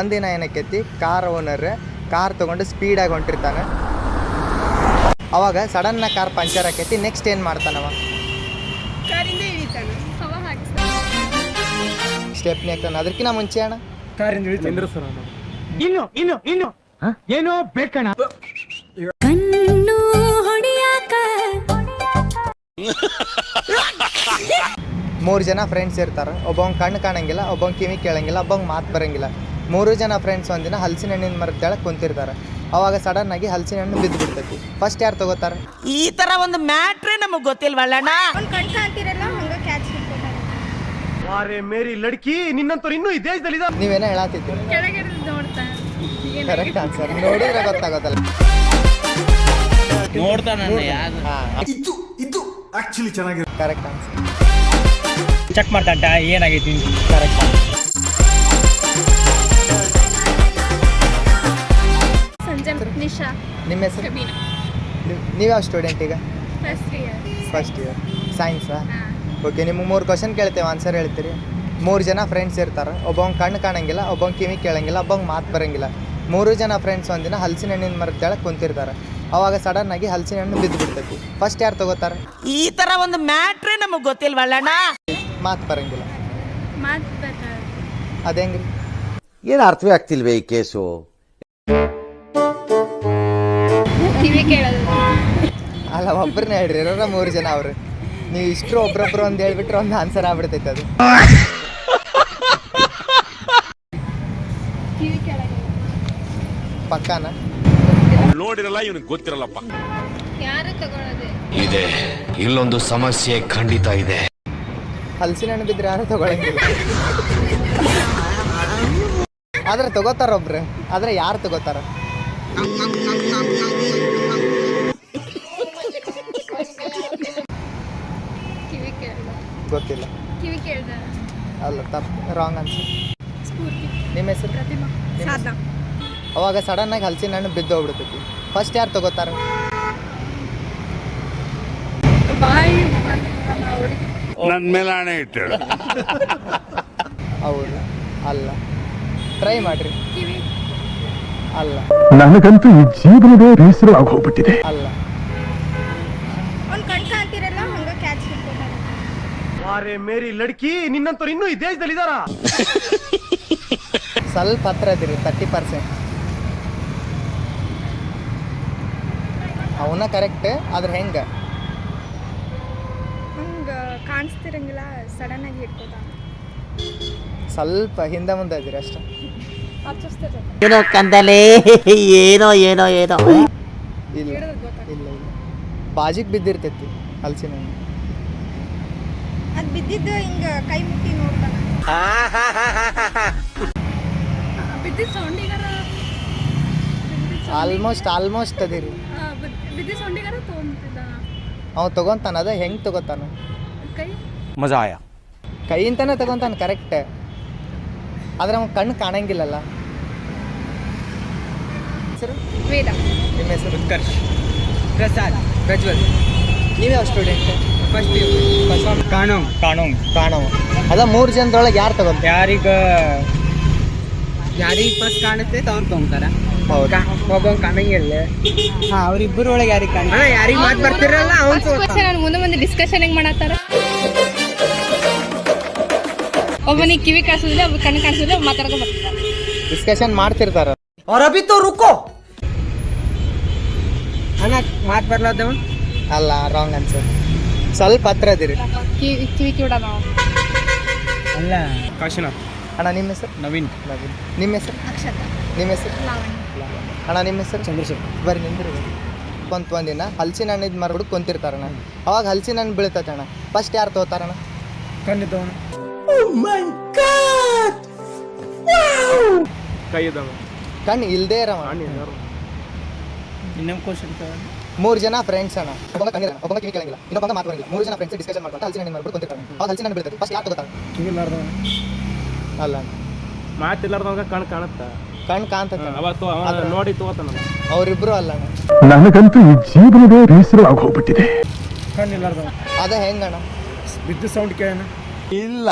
ಒಂದಿನ ಏನಕ್ಕೆತ್ತಿ car owner car ತೊಗೊಂಡು ಸ್ಪೀಡಾಗಿ ಹೊಂಟಿರ್ತಾನೆ. ಅವಾಗ ಸಡನ್ನ ಕಾರ್ ಪಂಚರ್ ಆಕೈತಿ ನೆಕ್ಸ್ಟ್ ಏನು ಮಾಡ್ತಾನವ? ಸ್ಟೆಪ್ನಿ ಆಗ್ತಾನೆ ಅದಕ್ಕಿಂತ ಮುಂಚೆ ಅಣ್ಣ? ಇನ್ನು ಇನ್ನು ಇನ್ನು. ಏನೋ ಬೇಕಣ ಕಣ್ಣು ಹೊಡಿಯಾಕ ಮೂರು ಜನ ಫ್ರೆಂಡ್ಸ್ ಇರ್ತಾರ ಒಬ್ಬ ಕಣ್ಣು ಕಾಣಂಗಿಲ್ಲ ಒಬ್ಬ ಕಿವಿ ಕೇಳಂಗಿಲ್ಲ ಒಬ್ಬ ಮಾತು ಬರಂಗಿಲ್ಲ. ಮೂರು ಜನ ಫ್ರೆಂಡ್ಸ್ ಒಂದಿನ ಹಲಸಿನ ಹಣ್ಣಿನ ಮರದ ಕೆಳಗೆ ಕುಂತಿರ್ತಾರೆ. ಅವಾಗ ಸಡನ್ ಆಗಿ ಹಲಸಿನ ಹಣ್ಣು ಬಿದ್ದು ಬಿಡ್ತೈತಿ ಫಸ್ಟ್ ಯಾರು ತಗೋತಾರೆ? ಈ ತರ ಒಂದು ಮ್ಯಾಟ್ರೇ ನಮಗೆ ಗೊತ್ತಿಲ್ವಲ್ಲಣ್ಣ ವಾರೆ ಮೇರಿ ಲಡ್ಕಿ ನಿನ್ನಂತವ್ರು ಇನ್ನೂ ಈ ದೇಶದಲ್ಲಿ ಇದಾರೆ. ನೀವೇನೋ ಹೇಳತ್ತಿದ್ದೀರಿ ಕರೆಕ್ಟ್ ಆನ್ಸರ್ ನೋಡಿದ್ರೆ ಗೊತ್ತಾಗೋದಲ್ಲ. ನೋಡ್ತಾನೆ ಇದು ಇದು ಆಕ್ಚುಲಿ ಚೆನ್ನಾಗಿದೆ ಕರೆಕ್ಟ್ ಆನ್ಸರ್ ಚೆಕ್ ಮಾಡ್ತಾಂಟ ಏನಾಗೈತಿ ಕರೆಕ್ಟ್ ನಿಮ್ಮ ಹೆಸರು? ನೀವು ಯಾವ ಸ್ಟೂಡೆಂಟ್ ಈಗ? ಫಸ್ಟ್ ಇಯರ್ ಫಸ್ಟ್ ಇಯರ್ ಸೈನ್ಸಾ ಓಕೆ ನಿಮ್ಗೆ ಮೂರು ಕ್ವಶನ್ ಕೇಳ್ತೇವೆ ಆನ್ಸರ್ ಹೇಳ್ತೀರಿ. ಮೂರು ಜನ ಫ್ರೆಂಡ್ಸ್ ಇರ್ತಾರೆ. ಒಬ್ಬಂಗೆ ಕಣ್ಣು ಕಾಣಂಗಿಲ್ಲ ಒಬ್ಬಂಗೆ ಕಿವಿ ಕೇಳಂಗಿಲ್ಲ ಒಬ್ಬಂಗೆ ಮಾತು ಬರಂಗಿಲ್ಲ. ಮೂರು ಜನ ಫ್ರೆಂಡ್ಸ್ ಒಂದಿನ ಹಲಸಿನ ಹಣ್ಣಿನ ಮರದ ಕೆಳಗೆ ಕುಂತಿರ್ತಾರೆ. ಅವಾಗ ಸಡನ್ ಆಗಿ ಹಲಸಿನ ಹಣ್ಣು ಬಿದ್ದು ಬಿಡ್ತೈತಿ ಫಸ್ಟ್ ಯಾರು ತಗೋತಾರೆ? ಈ ತರ ಒಂದು ಮ್ಯಾಟ್ರೇ ನಮಗೆ ಗೊತ್ತಿಲ್ವಲ್ಲಣ್ಣ ಮಾತು ಬರಂಗಿಲ್ಲ. ಮಾತು ಬರ್ತಾರೆ ಅದೇಂಗ್ರಿ ಏನು ಅರ್ಥವೇ ಆಗ್ತಿಲ್ವೇ ಈ ಕೇಸು? ಕಿವಿ ಅಲ್ಲ ಒಬ್ಬರನ್ನ ಹೇಳ್ರಿ ಇರೋರ ಮೂರು ಜನ ಅವ್ರು. ನೀವು ಇಷ್ಟು ಒಬ್ರೊಬ್ರು ಒಂದು ಹೇಳ್ಬಿಟ್ರೆ ಒಂದು ಆನ್ಸರ್ ಆಗ್ಬಿಡ್ತೈತೆ ಅದು. ಕಿವಿ ಪಕ್ಕಾನ? ನೋಡಿರಲ್ಲ ಇವನಿಗೆ ಗೊತ್ತಿರಲ್ಲಪ್ಪ. ಯಾರು ತಗೊಳ್ಳೋದೆ? ಇದೆ. ಇಲ್ಲೊಂದು ಸಮಸ್ಯೆ ಖಂಡಿತ ಇದೆ. ಹಲಸಿನ ಹಣ್ಣು ಬಿದ್ರೆ ಯಾರು ತಗೊಳಂಗಿಲ್ಲ? ಆದ್ರೆ ತಗೋತಾರ ಒಬ್ರು. ಆದ್ರೆ ಯಾರು ತಗೋತಾರ? ಗೊತ್ತಿಲ್ಲ. ಕಿವಿ ಕೇಳ್ದ. ಅಲ್ಲ ತಪ್ಪು. Wrong answer Spoorthi. ನಿಮ್ಮ ಹೆಸರು? ಪ್ರತಿಮಾ. ಸಾಧನ ಅವಾಗ ಸಡನ್ ಆಗಿ ಹಲಸಿನ ಹಣ್ಣು ಬಿದ್ದು ಹೋಗ್ಬಿಡ್ತೈತಿ. ಫಸ್ಟ್ ಯಾರು ತಗೋತಾರ? ಬಾಯಿ. ನನ್ ಮೇಲೆ ಹಣೆ ಇಟ್ಟು ಹೌದು. ಅಲ್ಲ. ಟ್ರೈ ಮಾಡ್ರಿ. ಕಿವಿ. ಅಲ್ಲ. ನನಗಂತೂ ಈ ಜೀವನವೇ ಬೇಸರ ಆಗೋಗ್ಬಿಟ್ಟಿದೆ ಅಲ್ಲ. ಒಂದು ಕಣ್ ಕಾಣ್ತಿರಲ್ಲ ಹಂಗ ಕ್ಯಾಚ್ ಹಿಡ್ಕೊತಾರೆ ವಾರೆ ಮೇರಿ ಲಡ್ಕಿ ನಿನ್ನಂತವ್ರು ಇನ್ನೂ ಈ ದೇಶದಲ್ಲಿ ಇದಾರ? ಸ್ವಲ್ಪ ಹತ್ರ ಅದಿರಿ ತರ್ಟಿ ಪರ್ಸೆಂಟ್ ಅವನ ಕರೆಕ್ಟ್ ಆದ್ರೆ ಹೆಂಗೆ? ಹಂಗ ಕಾಣಿಸ್ತಿರಂಗಿಲ್ಲ ಸಡನ್ ಆಗಿ ಸ್ವಲ್ಪ ಹಿಂದೆ ಮುಂದೆ ಅದಿರಿ ಅಷ್ಟೇ. ಏನೋ ಕಂದಲೇ ಏನೋ ಏನೋ ಏನೋ. ಇಲ್ಲ ಇಲ್ಲ ಇಲ್ಲ. ಬಾಜಿಗೆ ಬಿದ್ದಿರ್ತೈತಿ ಹಲಸಿನ ಹಣ್ಣು ಅದ್ ಬಿದ್ದಿದ್ದು ಹಿಂಗ ಕೈ ಮುಟ್ಟಿ ನೋಡ್ತಾನ. ಬಿದ್ದಿದ್ದು ಸೌಂಡಿಗಾರ ಆಲ್ಮೋಸ್ಟ್ ಆಲ್ಮೋಸ್ಟ್ ಅದಿರಿ ಬಿದ್ದಿದ್ದು ಸೌಂಡಿಗಾರ ತೊಗೊಂತಿದ್ದ ಅವ ತಗೊಂತಾನ ಅದ ಹೆಂಗೆ ತಗೋತಾನ? ಕೈ? ಮಜಾ ಆಯ? ಕೈಯಿಂದನೇ ತಗೊಂತಾನ ಕರೆಕ್ಟ್ ಆದ್ರೆ ಅವ್ನ ಕಣ್ಣು ಕಾಣಂಗಿಲ್ಲಲ್ಲ. ಹೆಸರು? ವೇದ. ನಿಮ್ಮ ಹೆಸರು ಉತ್ಕರ್ಷ್ ಪ್ರಸಾದ್ ಪ್ರಜ್ವಲ್. ನೀವು ಯಾವ ಸ್ಟೂಡೆಂಟ್ ಕಾಣಂ ಕಾಣಂ ಕಾಣೋ ಅದ ಮೂರು ಜನದೊಳಗೆ ಯಾರು ತಗೊಂತ ಯಾರಿಗ ಯಾರಿಗೆ ಫಸ್ಟ್ ಕಾಣುತ್ತೆ ಅವ್ರು ತಗೊಂತಾರ. ಹೌದಾ. ಒಬ್ಬ ಕಾಣಂಗಿಲ್ಲ ಹಾ ಅವ್ರಿಬ್ಬರು ಒಳಗೆ ಯಾರಿಗೆ ಕಾಣ ಯಾರಿಗೆ ಮಾತ್ ಬರ್ತಿರಲ್ಲ ಅವ್ನು ನಾನು ಮುಂದೆ ಮುಂದೆ ಡಿಸ್ಕಷನ್ ಹೆಂಗ್ ಮಾಡತ್ತಾರ? ಒಬ್ಬನಿಗೆ ಕಿವಿ ಕಾಣಿಸಿದ್ರೆ ಒಬ್ಬ ಕಣ್ಣ ಕಾಣಿಸಿದ್ರೆ ಮಾತಾಡ್ಕೊಂಡು ಬರ್ತಾರೆ. ಡಿಸ್ಕಷನ್ ಮಾಡ್ತಿರ್ತಾರ. ಅವ್ರ ತೋ ರುಕೋ. ಅಣ್ಣ ಮಾತ್ ಬರ್ಲಾದವ ಅಲ್ಲ ರಾಂಗ್ ಅನ್ಸುತ್ತೆ ಸ್ವಲ್ಪ ಹತ್ರ ಇದ್ದೀರಿ. ಅಲ್ಲ. ಕಾಶಿನಾಥ್. ಅಣ್ಣ ನಿಮ್ಮ ಹೆಸರು? ನವೀನ್. ನವೀನ್. ನಿಮ್ಮ ಹೆಸರು? ಅಕ್ಷತ. ನಿಮ್ಮ ಹೆಸರು? ಲಾವಣ್ಯ. ಅಣ್ಣ ನಿಮ್ಮ ಹೆಸರು? ಚಂದ್ರಶೇಖರ್. ಬರ್ರಿ ನಿಂದ್ರಿ ಕುಂತ ಒಂದಿನ ಹಲಸಿನ ಹಣ್ಣು ಇದು ಮರಗಳು ಕುಂತಿರ್ತಾರಣ್ಣ ಅವಾಗ ಹಲಸಿನ ಹಣ್ಣು ಬೀಳ್ತೈತೆ ಅಣ್ಣ. ಫಸ್ಟ್ ಯಾರು ತಗೋತಾರಣ್ಣ ಕಣ್ಣಿದ್ದವನು ಕೈ ಇದ್ದವ ಕಣ್ಣು ಇಲ್ದೇ ಇರವ. ಇನ್ನೊಂದು ಕ್ವಶನ್ ಮೂರು ಜನ ಫ್ರೆಂಡ್ಸ್ ಅಣ್ಣ. ಒಬ್ಬ ಕಂಗಿಲ್ಲ ಒಬ್ಬ ಕಿವಿ ಕೇಳಂಗಿಲ್ಲ. ಇನ್ನೊಬ್ಬ ಮಾತು ಬರಂಗಿಲ್ಲ ಮೂರು ಜನ ಫ್ರೆಂಡ್ಸ್ ಡಿಸ್ಕಷನ್ ಮಾಡ್ಕೊಂಡು ಹಲಸಿನ ಹಣ್ಣು ಮಾಡ್ಬಿಟ್ಟು ಕುಂತಿರ್ತಾರೆ ಅವಾಗ ಹಲಸಿನ ಹಣ್ಣು ಬೀಳ್ತೈತೆ ಫಸ್ಟ್ ಯಾರು ತಗೋತಾರೆ ಕಿವಿಲಾರ್ದವ ಅಲ್ಲ. ಮಾತಿಲ್ಲಾರ್ದವಾಗ ಕಣ್ ಕಾಣುತ್ತ? ಕಣ್ಣು ಕಾಣ್ತೈತೆ. ಅವತ್ತು ಅವ ನೋಡಿ ತಗೋತಾನ ಅವರಿಬ್ರು ಅಲ್ಲ ಅಣ್ಣ. ನನಗಂತೂ ಈ ಜೀವನವೇ ಬೇಸರ ಆಗೋಗ್ಬಿಟ್ಟಿದೆ. ಕಣ್ಣಿಲ್ಲಾರ್ದವ ಅದ ಹೆಂಗಣ್ಣ ಬಿದ್ದು ಸೌಂಡ್ ಕೇಳೋಣ ಇಲ್ಲ.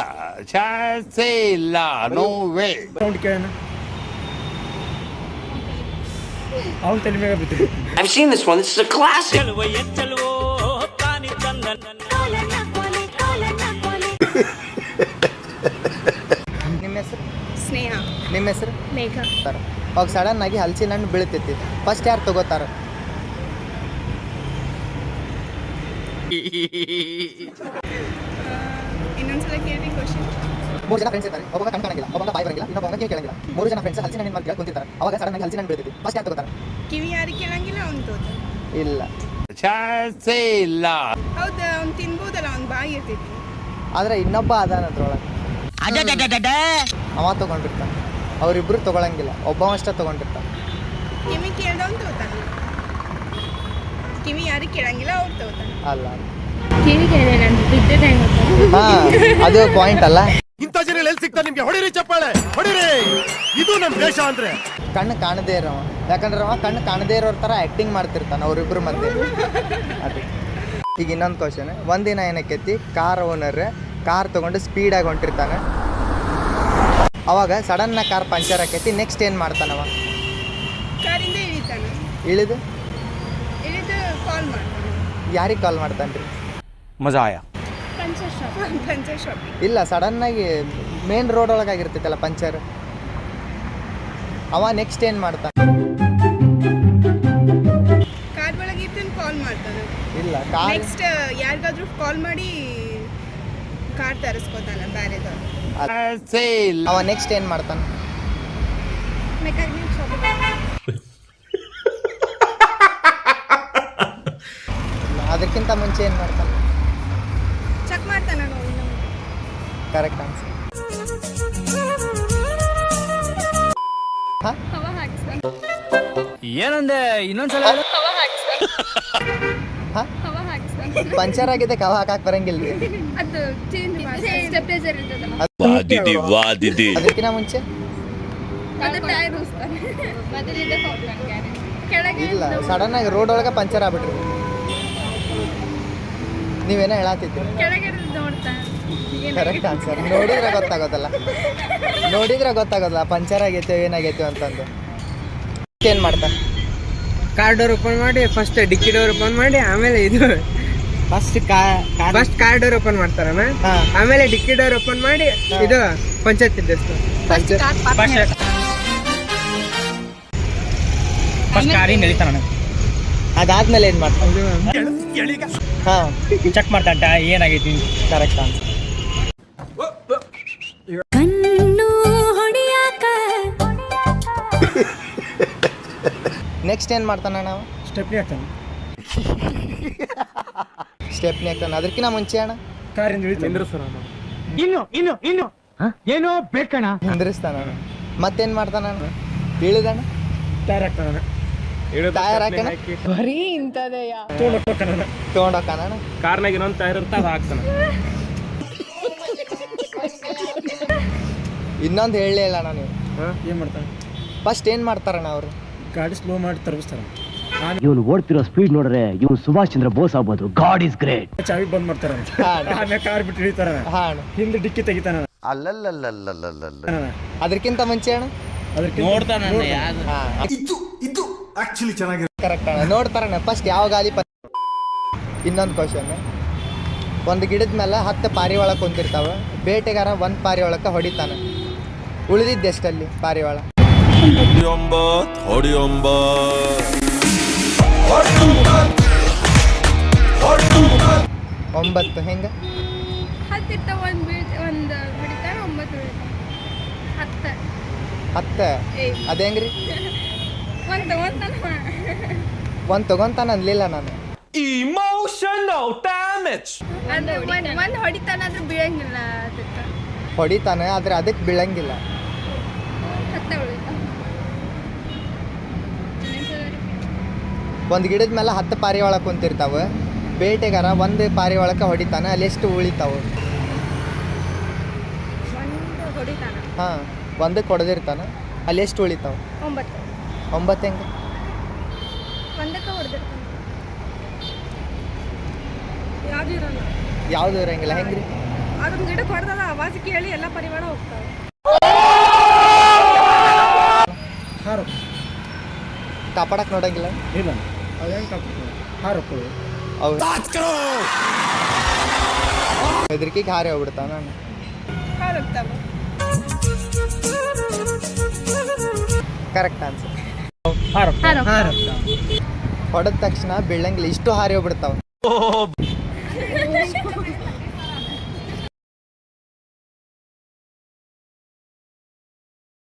ಚಾನ್ಸೇ ಇಲ್ಲ. ನೋ ವೇ ಸೌಂಡ್ ಕೇಳೋಣ ಅವ್ನ ತಲೆ ಮೇಲೆ ಬಿತ್ತು I've seen this one. This is a classic. ನಿಮ್ಮ ಹೆಸರು? ಸ್ನೇಹ. ನಿಮ್ಮ ಹೆಸರು? ಮೇಘ. ಸರ್ ಅವಾಗ ಸಡನ್ ಆಗಿ ಹಲಸಿನ ಹಣ್ಣು ಬೀಳ್ತೈತಿ ಫಸ್ಟ್ ಯಾರು ತಗೋತಾರ? ಇನ್ನೊಂದ್ಸಲ ಕೇಳಿ ಕ್ವಶನ್ ಮೂರು ಜನ ಫ್ರೆಂಡ್ಸ್ ಇರ್ತಾರೆ. ಒಬ್ಬ ಕಣ್ ಕಾಣಂಗಿಲ್ಲ ಒಬ್ಬ ಬಾಯಿ ಬರಂಗಿಲ್ಲ ಇನ್ನೊಬ್ಬ ಕಿವಿ ಕೇಳಂಗಿಲ್ಲ. ಮೂರು ಜನ ಫ್ರೆಂಡ್ಸ್ ಹಲಸಿನ ಹಣ್ಣಿನ ಮರ ಕೆಳಗೆ ಕುಂತಿರ್ತಾರೆ ಅವಾಗ ಸಡನ್ ಆಗಿ ಹಲಸಿನ ಹಣ್ಣು ಬೀಳ್ತೈತಿ ಫಸ್ಟ್ ಯಾಕೆ ತಗೋತಾರೆ? ಕಿವಿ ಯಾರು ಕೇಳಂಗಿಲ್ಲ ಅವ್ನು ತೋತ ಇಲ್ಲ. ಚಾನ್ಸೇ ಇಲ್ಲ. ಹೌದು? ಅವ್ನು ತಿನ್ಬೋದಲ್ಲ ಅವ್ನ ಬಾಯಿ ಇರ್ತೈತಿ ಆದ್ರೆ ಇನ್ನೊಬ್ಬ ಅದಾನ ಅದ್ರೊಳಗೆ. ಅವ ತಗೊಂಡಿರ್ತಾನೆ. ಅವರಿಬ್ರು ತಗೊಳಂಗಿಲ್ಲ. ಒಬ್ಬ ಅಷ್ಟ ತಗೊಂಡಿರ್ತಾನೆ. ಕಿವಿ ಕೇಳ್ದವ್ನು ತಗೋತಾನೆ. ಕಿವಿ ಯಾರು ಕೇಳಂಗಿಲ್ಲ ಅವ್ರು ತಗೋತಾನೆ. ಅಲ್ಲ. ಕಿವಿ ಕೇಳಿ ನಾನು ಬಿದ್ದದ ಹಾ ಅದು ಪಾಯಿಂಟ್ ಅಲ್ಲ. ಇಂಥ ಜನ ಎಲ್ಲಿ ಸಿಗ್ತಾರೆ ನಿಮ್ಗೆ? ಹೊಡಿರಿ ಚಪ್ಪಾಳೆ ಹೊಡಿರಿ. ಇದು ನಮ್ ದೇಶ ಅಂದ್ರೆ. ಕಣ್ಣು ಕಾಣದೇ ಇರೋ ಯಾಕಂದ್ರೆ ಅವ ಕಣ್ಣು ಕಾಣದೇ ಇರೋ ಥರ ಆ್ಯಕ್ಟಿಂಗ್ ಮಾಡ್ತಿರ್ತಾನೆ ಅವ್ರಿಬ್ರು ಮಧ್ಯೆ. ಅದು. ಈಗ ಇನ್ನೊಂದು ಕ್ವಶನ್ ಒಂದಿನ ಏನಕ್ಕೆತ್ತಿ ಕಾರ್ ಓನರ್ ಕಾರ್ ಸ್ಪೀಡ್ ಸ್ಪೀಡಾಗಿ ಹೊಂಟಿರ್ತಾನೆ. ಅವಾಗ ಸಡನ್ನ ಕಾರ್ ಪಂಚರ್ ಆಕೈತಿ ನೆಕ್ಸ್ಟ್ ಏನ್ ಮಾಡ್ತಾನವ ಇಳಿದು? ಇಳಿದು ಕಾಲ್ ಮಾಡ್ತಾನೆ. ಯಾರಿಗೆ ಕಾಲ್ ಮಾಡ್ತಾನೆ ಮಜಾ ಆಯಾ ಶಾಪ್ ಪಂಚರ್ ಆಗಿ ಇಲ್ಲ ಸಡನ್ನಾಗಿ ಮೇನ್ ರೋಡ್ ಒಳಗಾಗಿರ್ತೈತಲ್ಲ ಪಂಚರ್. ಅವ ನೆಕ್ಸ್ಟ್ ಏನು ಮಾಡ್ತಾನೆ? ಕಾರ್ ಒಳಗೆ ಇರ್ತಾನೆ ಕಾಲ್ ಮಾಡ್ತಾನೆ ಇಲ್ಲ ಕಾರ್ ನೆಕ್ಸ್ಟ್ ಯಾರಿಗಾದ್ರೂ ಕಾಲ್ ಮಾಡಿ ಕಾರ್ ತರಿಸ್ಕೋತಾನ ಬೇರೆದವ್ರು ಇಲ್ಲ ಅವ ನೆಕ್ಸ್ಟ್ ಏನು ಮಾಡ್ತಾನೆ? ಮೆಕ್ಯಾನಿಕ್ ಶಾಪ್ ಅದಕ್ಕಿಂತ ಮುಂಚೆ ಏನು ಮಾಡ್ತಾನೆ? ಚೆಕ್ ಮಾಡ್ತಾನ ನೋಡಿ ಕರೆಕ್ಟ್ ಆನ್ಸರ್ ಹಾಂ ಹವಾ ಹಾಕ್ಸ್ತಾನ ಏನಂದೆ? ಇನ್ನೊಂದ್ಸಲ ಹೇಳು. ಹಾಂ ಹವಾ ಹಾಕ್ಸ್ತಾನ ಪಂಚರ್ ಆಗಿದೆ ಕವ ಹಾಕಕ್ ಬರಂಗಿಲ್ಲ ರೀ ಅದು ಚೇಂಜ್ ಮಾಡ್ತಾನೆ ಸ್ಟೆಪ್ಲೈಸರ್ ಇರ್ತದಲ್ಲ. ವಾದಿದಿ ವಾದಿದಿ. ಅದಕ್ಕಿಂತ ಮುಂಚೆ? ಅದು ಟೈರ್ ಉಸ್ತಾನೆ ಮೊದಲಿಂದ ಹೋಗ್ತಾನೆ ಗಾಡಿ ಕೆಳಗೆ ಇಲ್ಲ ಸಡನ್ ಆಗಿ ರೋಡ್ ಒಳಗೆ ಪಂಚರ್ ಆಗ್ಬಿಟ್ರಿ. ನೀವೇನೋ ಹೇಳಾತಿದ್ರಿ ಕರೆಕ್ಟ್ ಆನ್ಸರ್ ನೋಡಿದ್ರೆ ಗೊತ್ತಾಗೋದಲ್ಲ. ನೋಡಿದ್ರೆ ಗೊತ್ತಾಗೋದಲ್ಲ. ಪಂಚರ್ ಆಗೈತೆ ಏನಾಗೈತೆ ಅಂತಂದು. ಏನ್ ಮಾಡ್ತಾರೆ ಕಾರ್ ಡೋರ್ ಓಪನ್ ಮಾಡಿ ಫಸ್ಟ್ ಡಿಕ್ಕಿ ಡೋರ್ ಓಪನ್ ಮಾಡಿ ಆಮೇಲೆ ಇದು first first car door open ಮಾಡ್ತಾರಮ್ಮ ಆಮೇಲೆ ಡಿಕ್ಕಿ ಡೋರ್ ಓಪನ್ ಮಾಡಿ ಇದು ಪಂಚಾಯತ್ ಇದ್ದಷ್ಟು ಫಸ್ಟ್ ಫಸ್ಟ್ ನಡೀತಾರ ಅದಾದ್ಮೇಲೆ ಏನ್ ಮಾಡ್ತಾನೆ ಹಾ ಚೆಕ್ ಮಾಡ್ತಾಂಟ ಏನಾಗೈತಿ ಕರೆಕ್ಟ್ ಅಂತ ಕಣ್ಣು ಹೊಡಿಯಾಕ ನೆಕ್ಸ್ಟ್ ಏನ್ ಮಾಡ್ತಾನ ನಾವು ಸ್ಟೆಪ್ನಿ ಹಾಕ್ತಾನೆ ಸ್ಟೆಪ್ನಿ ಹಾಕ್ತಾನೆ ಅದಕ್ಕಿಂತ ಮುಂಚೆ ಅಣ್ಣ? ಕಾರಿಂದ ನಿಂದ್ರಿಸ್ತಾನ ಇನ್ನು ಇನ್ನು ಇನ್ನು. ಏನೋ ಬೇಕಣ್ಣ. ನಿಂದ್ರಿಸ್ತಾನ ಮತ್ತೇನ್ ಮಾಡ್ತಾನ ಅಣ್ಣ? ಇಳಿದಣ್ಣ ಟೈರ್ ಹಾಕ್ತಾನ. ಟೈರ್ ಹಾಕಣ? ಬರೀ ಇಂಥದೆಯ ತೊಗೊಂಡೋಕಾನ ಕಾರ್ನಾಗ ಇನ್ನೊಂದು ಟೈರ್ ಇರ್ತ ಅದು ಹಾಕ್ತಾನ. ಇನ್ನೊಂದು ಹೇಳಲೇ ಇಲ್ಲ ನಾನು ಏನು ಮಾಡ್ತಾನೆ? ಫಸ್ಟ್ ಏನು ಮಾಡ್ತಾರಣ್ಣ ಅವರು? ಗಾಡಿ ಸ್ಲೋ ಮಾಡಿ ತರಬಿಸ್ತಾರ ಇವನು ಓಡ್ತಿರೋ ಸ್ಪೀಡ್ ನೋಡ್ರೆ ಇವನು ಸುಭಾಷ್ ಚಂದ್ರ ಬೋಸ್ ಆಗ್ಬೋದು. ಗಾಡ್ ಇಸ್ ಗ್ರೇಟ್ ಚಾವಿ ಬಂದ್ ಮಾಡ್ತಾರ ಆಮೇಲೆ ಕಾರ್ ಬಿಟ್ಟು ಹಿಡಿತಾರ. ಹಾ ಅಣ್ಣ. ಹಿಂದೆ ಡಿಕ್ಕಿ ತೆಗಿತಾನ ಅಲ್ಲಲ್ಲಲ್ಲಲ್ಲಲ್ಲಲ್ಲ ಅದಕ್ಕಿಂತ ಮುಂಚೆ ಅಣ್ಣ? ಅದಕ್ಕೆ ನೋಡ್ತಾನ ಆಕ್ಚುಲಿ ಚೆನ್ನಾಗಿರೋ ಕರೆಕ್ಟ್ ಅಣ್ಣ ನೋಡ್ತಾರಣ್ಣ ಫಸ್ಟ್ ಯಾವ ಗಾಲಿ ಪ ಇನ್ನೊಂದು ಕ್ವಶನ್ ಒಂದು ಗಿಡದ ಮೇಲೆ ಹತ್ತು ಪಾರಿವಾಳ ಕುಂತಿರ್ತಾವೆ. ಬೇಟೆಗಾರ ಒಂದು ಪಾರಿವಾಳಕ್ಕೆ ಹೊಡಿತಾನೆ. ಉಳಿದಿದ್ದೆಷ್ಟಲ್ಲಿ ಪಾರಿವಾಳ? ಒಂಬತ್ತು ಹೆಂಗ? ಹತ್ತಿರ್ತ ಒಂದು ಬೀಳ್ ಒಂದು ಹೊಡಿತಾನ ಒಂಬತ್ತು ಬೀಳ್ತಾನೆ ಹತ್ತ. ಹತ್ತು. ಏಯ್. ಅದು ಹೆಂಗ್ರಿ? ಒಂದು ತಗೊಂತಾನ. ಒಂದು ನಾನು ಅನ್ಲಿಲ್ಲ ನಾನು. ಅಂದ್ರೆ ಒಂದು ಒಂದು ಹೊಡಿತಾನ ಆದ್ರೆ ಬೀಳಂಗಿಲ್ಲ ಅದಕ್ಕೆ. ಹೊಡಿತಾನೆ ಆದ್ರೆ ಅದಕ್ಕೆ ಬೀಳಂಗಿಲ್ಲ. ಹತ್ತ ಉಳಿತಾನ ಒಂದು ಗಿಡದ ಮೇಲೆ ಹತ್ತು ಪಾರಿವಾಳ ಕುಂತಿರ್ತಾವೆ. ಬೇಟೆಗಾರ ಒಂದು ಪಾರಿವಾಳಕ್ಕೆ ಹೊಡಿತಾನೆ ಅಲ್ಲಿ ಎಷ್ಟು ಉಳಿತಾವೆ? ಒಂದು ಹೊಡಿತಾನ. ಹಾಂ ಒಂದಕ್ಕೆ ಹೊಡೆದಿರ್ತಾನೆ ಅಲ್ಲಿ ಎಷ್ಟು ಉಳಿತಾವೆ? ಒಂಬತ್ತು. ಒಂಬತ್ತು ಹೆಂಗೆ? ಒಂದಕ್ಕೆ ಹೊಡೆದಿರ್ತಾನೆ ಯಾವುದು ಇರಲ್ಲ. ಯಾವುದು ಇರಂಗಿಲ್ಲ ಹೆಂಗ್ರಿ? ಅದೊಂದು ಗಿಡಕ್ಕೆ ಹೊಡೆದದ ಆವಾಜ್ ಕೇಳಿ ಎಲ್ಲ ಪರಿವಾರ ಹೋಗ್ತಾವೆ. ಕಾಪಾಡಕ್ ನೋಡಂಗಿಲ್ಲ? ಇಲ್ಲ. ಅದೇನು ತಪ್ಪು ಹಾರು ಹೌದು. ಹೆದರಿಕೆಗೆ ಹಾರಿ ಹೋಗ್ಬಿಡ್ತಾವ ನಾನು. ಕರೆಕ್ಟ್ ಆನ್ಸರ್ ಹೊಡೆದ ತಕ್ಷಣ ಬೆಳ್ಳಂಗಿಲ್ಲ ಇಷ್ಟು ಹಾರಿ ಹೋಗ್ಬಿಡ್ತಾವ.